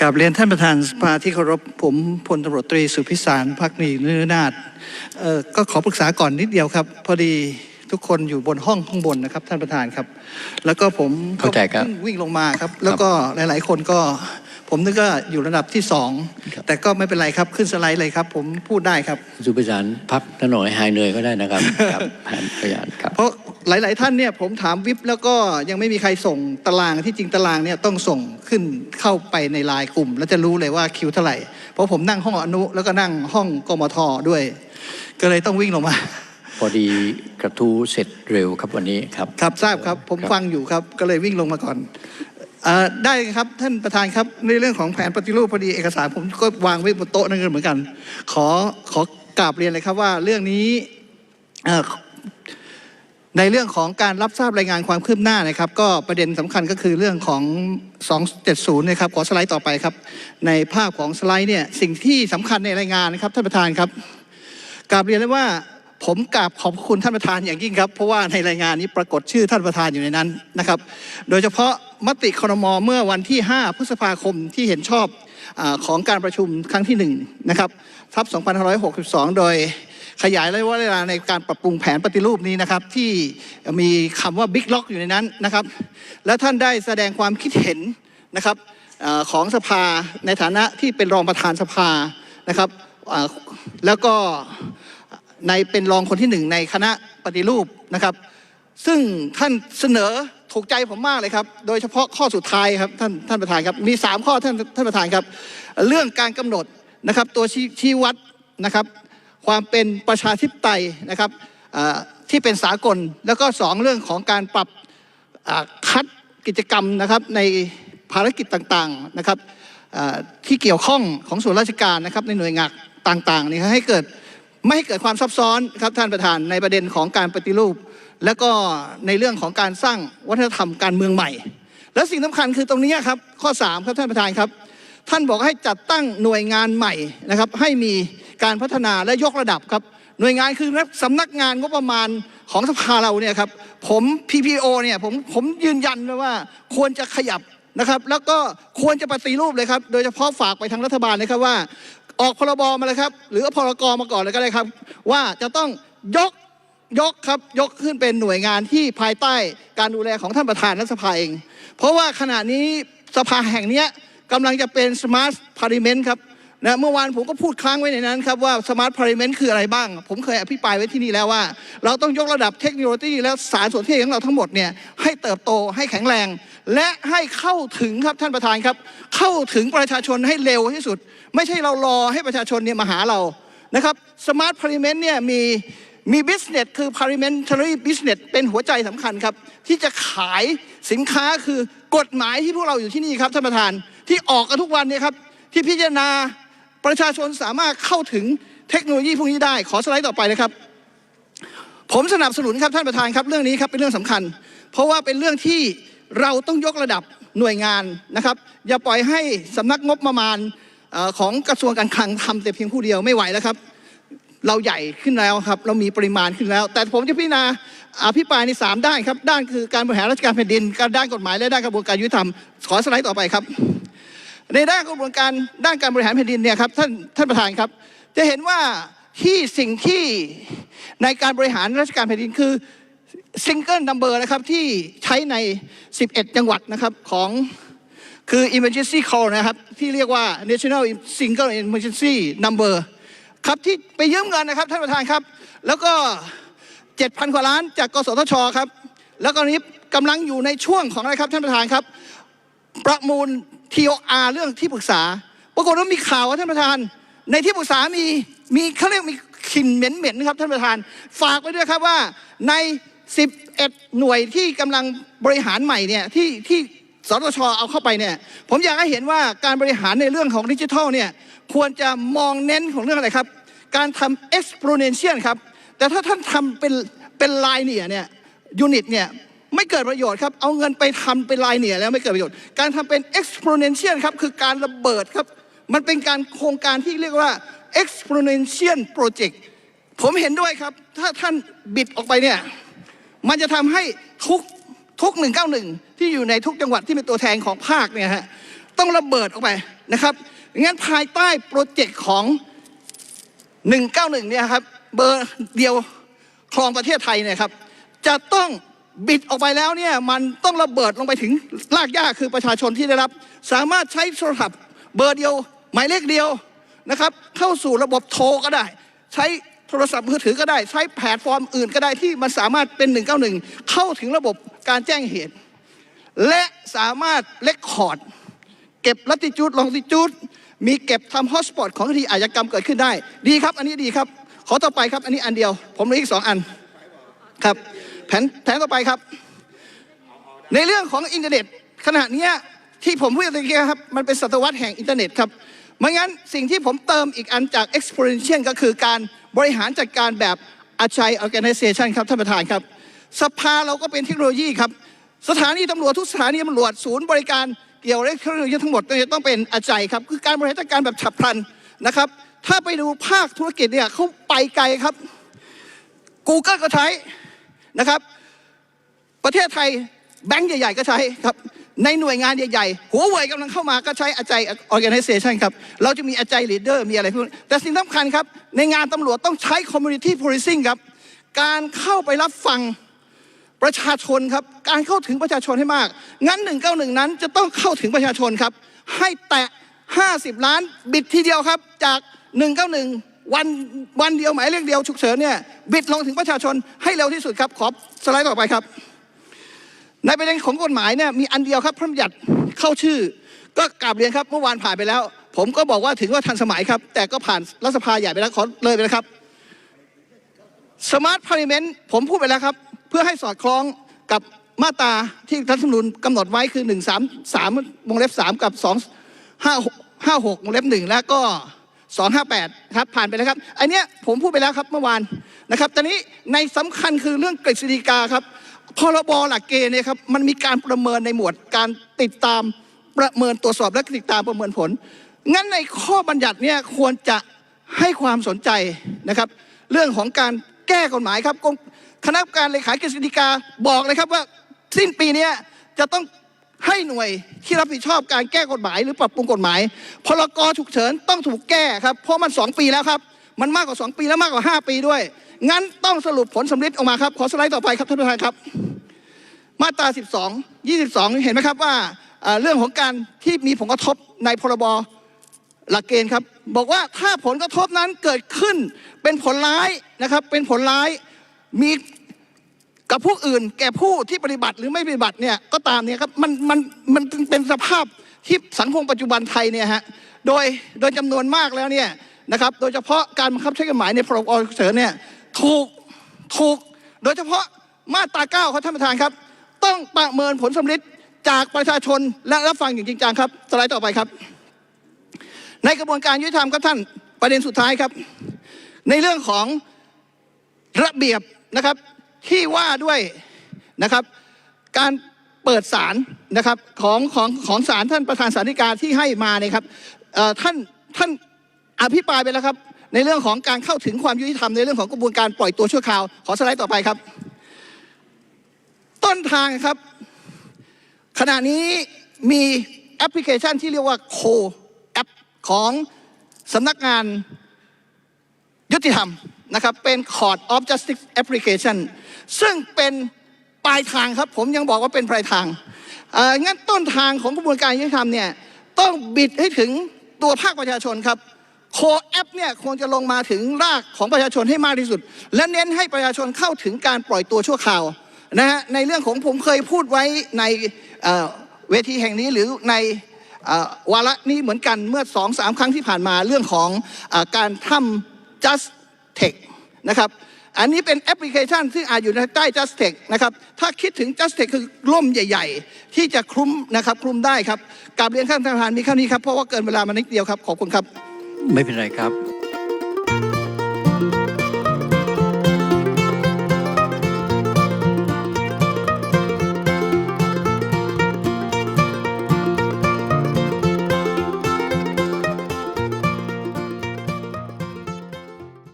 กับเรียนท่านประธานสภาที่เคารพผมพลตำรวจตรีสุพิสารพักดีนื้อนาฏเอ่อก็ขอปรึกษาก่อนนิดเดียวครับ พอดีทุกคนอยู่บนห้องข้างบนนะครับ ท่านประธานครับ แล้วก็ผมเข้าใจครับพิ่งวิ่งลงมาครับ แล้วก็หลาย ๆ คนก็ ผมนึกว่าอยู่ระดับที่สองแต่ก็ไม่เป็นไรครับขึ้นสไลด์เลยครับ ผมพูดได้ครับ สุพิสารพักนหน่อยหายเหนื่อยก็ได้นะครับ ครับผ่านพยานครับ เพราะ หลาย ๆ ท่านเนี่ยผมถามวิบแล้วก็ยังไม่มีใครส่งตารางที่จริงตารางเนี่ยต้องส่งขึ้นเข้าไปในไลน์กลุ่ม แล้วจะรู้เลยว่าคิวเท่าไหร่ เพราะผมนั่งห้องอนุแล้วก็นั่งห้องกมทด้วย ก็เลยต้องวิ่งลงมา พอดีกระทู้เสร็จเร็วครับวันนี้ครับครับทราบครับผมครับฟังอยู่ครับก็เลยวิ่งลงมาก่อนเอ่อได้ครับท่านประธานครับในเรื่องของแผนปฏิรูปพอดีเอกสารผมก็วางไว้บนโต๊ะนั่นก็เหมือนกัน ขอขอกราบเรียนเลยครับว่าเรื่องนี้เอ่อ ในเรื่องของการรับทราบรายงานความคืบหน้านะครับ ก็ประเด็นสำคัญก็คือเรื่องของ 270 นะครับ ขอสไลด์ต่อไปครับ ในภาพของสไลด์เนี่ยสิ่งที่สำคัญในรายงานนะครับท่านประธานครับกราบเรียนเลยว่าผมกราบขอบคุณท่านประธานอย่างยิ่งครับเพราะว่าในรายงานนี้ปรากฏชื่อท่านประธานอยู่ในนั้นนะครับ โดยเฉพาะมติครมเมื่อวันที่ 5 พฤษภาคมที่เห็นชอบอของการประชุมครั้งที่1นะครับทับ 2562 โดย ขยายระยะเวลาในการปรับปรุงแผนปฏิรูปนี้นะครับ ที่มีคำว่าบิ๊กล็อกอยู่ในนั้นนะครับ และท่านได้แสดงความคิดเห็นนะครับอของสภาในฐานะที่เป็นรองประธานสภานะครับแล้วก็ในเป็นรองคนที่หนึ่งในคณะปฏิรูปนะครับ ซึ่งท่านเสนอถูกใจผมมากเลยครับ โดยเฉพาะข้อสุดท้ายครับท่านท่านประธานครับ มี 3 ข้อท่านท่านประธานครับ เรื่องการกำหนดนะครับตัวชี้วัดนะครับ ความเป็นประชาธิปไตยนะครับที่เป็นสากล แล้วก็สองเรื่องของการปรับคัดกิจกรรมนะครับในภารกิจต่างๆนะครับที่เกี่ยวข้องของส่วนราชการนะครับในหน่วยงานต่างๆนี่ให้เกิดไม่ให้เกิดความซับซ้อนครับท่านประธานในประเด็นของการปฏิรูป แล้วก็ในเรื่องของการสร้างวัฒนธรรมการเมืองใหม่ และสิ่งสำคัญคือตรงนี้ครับข้อ 3 ครับท่านประธานครับ ท่านบอกให้จัดตั้งหน่วยงานใหม่นะครับให้มี การพัฒนาและยกระดับครับ หน่วยงานคือสำนักงานงบประมาณของสภาเราเนี่ยครับผม PPO เนี่ยผมผมยืนยันเลยว่าควรจะขยับนะครับแล้วก็ควรจะปฏิรูปเลยครับ โดยเฉพาะฝากไปทางรัฐบาลนะครับว่า ออกพรบมาเลยครับ หรือพรกมาก่อนเลยก็ได้ครับ ว่าจะต้องยกยกครับยกขึ้นเป็นหน่วยงานที่ภายใต้การดูแลของท่านประธานรัฐสภาเอง เพราะว่าขณะนี้สภาแห่งเนี้ยกำลังจะเป็นสมาร์ทพาริเมนต์ครับ นะเมื่อวานผมก็พูดค้างไว้ในนั้นครับว่าสมาร์ทพาริเมนต์คืออะไรบ้าง ผมเคยอภิปรายไว้ที่นี่แล้วว่า เราต้องยกระดับเทคโนโลยีและสารสนเทศของเราทั้งหมดเนี่ยให้เติบโตให้แข็งแรง และให้เข้าถึงครับท่านประธานครับ เข้าถึงประชาชนให้เร็วที่สุด ไม่ใช่เรารอให้ประชาชนเนี่ยมาหาเรานะครับสมาร์ทพาริเมนต์เนี่ยมีมี business คือ parliamentary business เป็นหัวใจสำคัญครับ ที่จะขายสินค้าคือกฎหมายที่พวกเราอยู่ที่นี่ครับท่านประธานที่ออกกันทุกวันเนี่ยครับที่พิจารณา ประชาชนสามารถเข้าถึงเทคโนโลยีพวกนี้ได้ ขอสไลด์ต่อไปนะครับ ผมสนับสนุนครับท่านประธานครับเรื่องนี้ครับเป็นเรื่องสำคัญ เพราะว่าเป็นเรื่องที่เราต้องยกระดับหน่วยงานนะครับ อย่าปล่อยให้สำนักงบประมาณของกระทรวงการคลังทำแต่เพียงผู้เดียวไม่ไหวแล้วครับ เราใหญ่ขึ้นแล้วครับ เรามีปริมาณขึ้นแล้ว แต่ผมจะพิจารณาอภิปรายในสามด้านครับ ด้านคือการบริหารราชการแผ่นดิน การด้านกฎหมายและด้านกระบวนการยุติธรรม ขอสไลด์ต่อไปครับ ในด้านกระบวนการด้านการบริหารแผ่นดินเนี่ยครับท่านท่านประธานครับ จะเห็นว่าที่สิ่งที่ในการบริหารราชการแผ่นดินคือซิงเกิลนัมเบอร์นะครับที่ใช้ใน 11 จังหวัดนะครับของคือ emergency call นะครับ ที่เรียกว่า national single emergency number ครับที่ไปยืมเงินนะครับท่านประธานครับ แล้วก็ 7,000 กว่าล้านจากกสทชครับ แล้วก็นี้กำลังอยู่ในช่วงของอะไรครับท่านประธานครับ ประมูล TOR เรื่องที่ปรึกษา ปรากฏว่ามีข่าวว่าท่านประธาน ในที่ปรึกษามีมีเขาเรียกมีกลิ่นเหม็นๆนะครับท่านประธาน ฝากไว้ด้วยครับว่าใน 11 หน่วยที่กำลังบริหารใหม่เนี่ยที่ที่สตชเอาเข้าไปเนี่ยผมอยากให้เห็นว่าการบริหารในเรื่องของดิจิทัลเนี่ยควรจะมองเน้นของเรื่องอะไรครับ การทำ exponential ครับ แต่ถ้าท่านทำเป็นเป็นลายเนี่ยเนี่ยยูนิตเนี่ย ไม่เกิดประโยชน์ครับ เอาเงินไปทำเป็นลายเนี่ยแล้วไม่เกิดประโยชน์ การทำเป็น exponential ครับ คือการระเบิดครับ มันเป็นการโครงการที่เรียกว่า exponential project ผมเห็นด้วยครับ ถ้าท่านบิดออกไปเนี่ย มันจะทำให้ทุกทุก 191 ที่อยู่ในทุกจังหวัดที่เป็นตัวแทนของภาคเนี่ยฮะ ต้องระเบิดออกไปนะครับ งั้นภายใต้โปรเจกต์ของ 191 เนี่ยครับ เบอร์เดียวครองประเทศไทยเนี่ยครับ จะต้อง บิดออกไปแล้วเนี่ยมันต้องระเบิดลงไปถึงรากหญ้าคือประชาชนที่ได้รับ สามารถใช้โทรศัพท์เบอร์เดียว หมายเลขเดียวนะครับ เข้าสู่ระบบโทรก็ได้ ใช้โทรศัพท์มือถือก็ได้ ใช้แพลตฟอร์มอื่นก็ได้ที่มันสามารถเป็น 191 เข้าถึงระบบการแจ้งเหตุ และสามารถเลคคอร์ด เก็บลัติจูดลองติจูดมีเก็บทำฮอสปอตของคดีอาชญากรรมเกิดขึ้นได้ ดีครับ อันนี้ดีครับ ขอต่อไปครับ อันนี้อันเดียว ผมเหลืออีกสองอันครับ แผนแผนต่อไปครับ ในเรื่องของอินเทอร์เน็ต ขณะนี้ที่ผมพูดตะกี้ครับ มันเป็นศตวรรษแห่งอินเทอร์เน็ตครับไม่งั้นสิ่งที่ผมเติมอีกอันจาก exponential ก็คือการบริหารจัดการแบบ agile organization ครับท่านประธานครับ สภาเราก็เป็นเทคโนโลยีครับ สถานีตำรวจทุกสถานีตำรวจศูนย์บริการเกี่ยวกับเทคโนโลยีทั้งหมดเนี่ยต้องเป็นอาจัยครับ คือการบริหารจัดการแบบฉับพลันนะครับ ถ้าไปดูภาคธุรกิจเนี่ยเขาไปไกลครับ Google ก็ใช้ นะครับ ประเทศไทยแบงก์ใหญ่ ๆ ก็ใช้ครับ ในหน่วยงานใหญ่ๆหัวเว่ยกำลังเข้ามาก็ใช้อาจัย organization ครับ เราจะมีอาจัย leader มีอะไรพวกนี้แต่สิ่งสำคัญครับ ในงานตำรวจต้องใช้ community policing ครับ การเข้าไปรับฟังประชาชนครับ การเข้าถึงประชาชนให้มาก งั้น 191 นั้นจะต้องเข้าถึงประชาชนครับ ให้แตะ 50 ล้านบิดทีเดียวครับจาก 191 วันวันเดียวหมายเลขเดียวฉุกเฉินเนี่ยบิดลงถึงประชาชนให้เร็วที่สุดครับขอสไลด์ต่อไปครับ ในประเด็นของกฎหมายเนี่ยมีอันเดียวครับพระบัญญัติเข้าชื่อ ก็กราบเรียนครับเมื่อวานผ่านไปแล้ว ผมก็บอกว่าถึงว่าทันสมัยครับ แต่ก็ผ่านรัฐสภาใหญ่ไปแล้วขอเลยไปแล้วครับสมาร์ทพาร์ i เมนต์ผมพูดไปแล้วครับ เพื่อให้สอดคล้องกับมาตราที่รัฐธรรมนูญกำหนดไว้คือ 1 3 3วงเล็บ 3 กับ 2 5 5 6วงเล็บ 1 แล้วก็ 258ครับผ่านไปแล้วครับ อันเนี้ยผมพูดไปแล้วครับเมื่อวานนะครับตอนนี้ในสำคัญคือเรื่องกฤษฎีกาครับพรบหลักเกณฑ์เนี่ยครับมันมีการประเมินในหมวดการติดตามประเมินตรวจสอบและติดตามประเมินผล งั้นในข้อบัญญัติเนี่ยควรจะให้ความสนใจนะครับ เรื่องของการแก้กฎหมายครับคณะกรรมการเลขากฤษฎีกาบอกเลยครับว่าสิ้นปีนี้จะต้อง ให้หน่วยที่รับผิดชอบการแก้กฎหมายหรือปรับปรุงกฎหมาย พรกฉุกเฉินต้องถูกแก้ครับ เพราะมันสองปีแล้วครับ มันมากกว่า 2 ปีแล้วมากกว่า 5 ปีด้วย งั้นต้องสรุปผลสำลิดออกมาครับ ขอสไลด์ต่อไปครับท่านประธานครับ มาตรา 12 22 เห็นไหมครับว่าเรื่องของการที่มีผลกระทบในพรบหลักเกณฑ์ครับ บอกว่าถ้าผลกระทบนั้นเกิดขึ้นเป็นผลร้ายนะครับ เป็นผลร้ายมี กับผู้อื่นแก่ผู้ที่ปฏิบัติหรือไม่ปฏิบัติเนี่ยก็ตามเนี่ยครับมันมันมันเป็นสภาพที่สังคมปัจจุบันไทยเนี่ยฮะโดยโดยจำนวนมากแล้วเนี่ยนะครับโดยเฉพาะการบังคับใช้กฎหมายในพรบฉุกเฉินเนี่ยถูกถูกโดยเฉพาะมาตราเก้าครับท่านประธานครับ ต้องประเมินผลสำลิดจากประชาชนและรับฟังอย่างจริงจังครับสไลด์ต่อไปครับ ในกระบวนการยุติธรรมครับท่านประเด็นสุดท้ายครับ ในเรื่องของระเบียบนะครับ ที่ว่าด้วยนะครับ การเปิดศาลนะครับของของของศาลท่านประธานศาลฎีกาที่ให้มาเนี่ยครับท่านท่านอภิปรายไปแล้วครับ ในเรื่องของการเข้าถึงความยุติธรรมในเรื่องของกระบวนการปล่อยตัวชั่วคราว ขอสไลด์ต่อไปครับ ต้นทางครับ ขณะนี้มีแอปพลิเคชันที่เรียกว่าโคแอปของสำนักงานยุติธรรม นะครับเป็น Court of Justice Application ซึ่งเป็นปลายทางครับ ผมยังบอกว่าเป็นปลายทางงั้นต้นทางของกระบวนการยุติธรรมเนี่ยต้องบิดให้ถึงตัวภาคประชาชนครับโคแอปเนี่ยควรจะลงมาถึงรากของประชาชนให้มากที่สุด และเน้นให้ประชาชนเข้าถึงการปล่อยตัวชั่วคราวนะฮะในเรื่องของผมเคยพูดไว้ในเเวทีแห่งนี้หรือในอวาระนี้เหมือนกันเมื่อสองสามครั้งที่ผ่านมาเรื่องของอการทำ just tech นะครับอันนี้เป็นแอปพลิเคชันซึ่งอาจอยู่ในใต้ just tech นะครับ ถ้าคิดถึง just tech คือร่มใหญ่ ๆ ที่จะคลุมนะครับคลุมได้ครับกราบเรียนท่านประธานมีแค่นี้ครับ เพราะว่าเกินเวลามานิดเดียวครับ ขอบคุณครับ ไม่เป็นไรครับ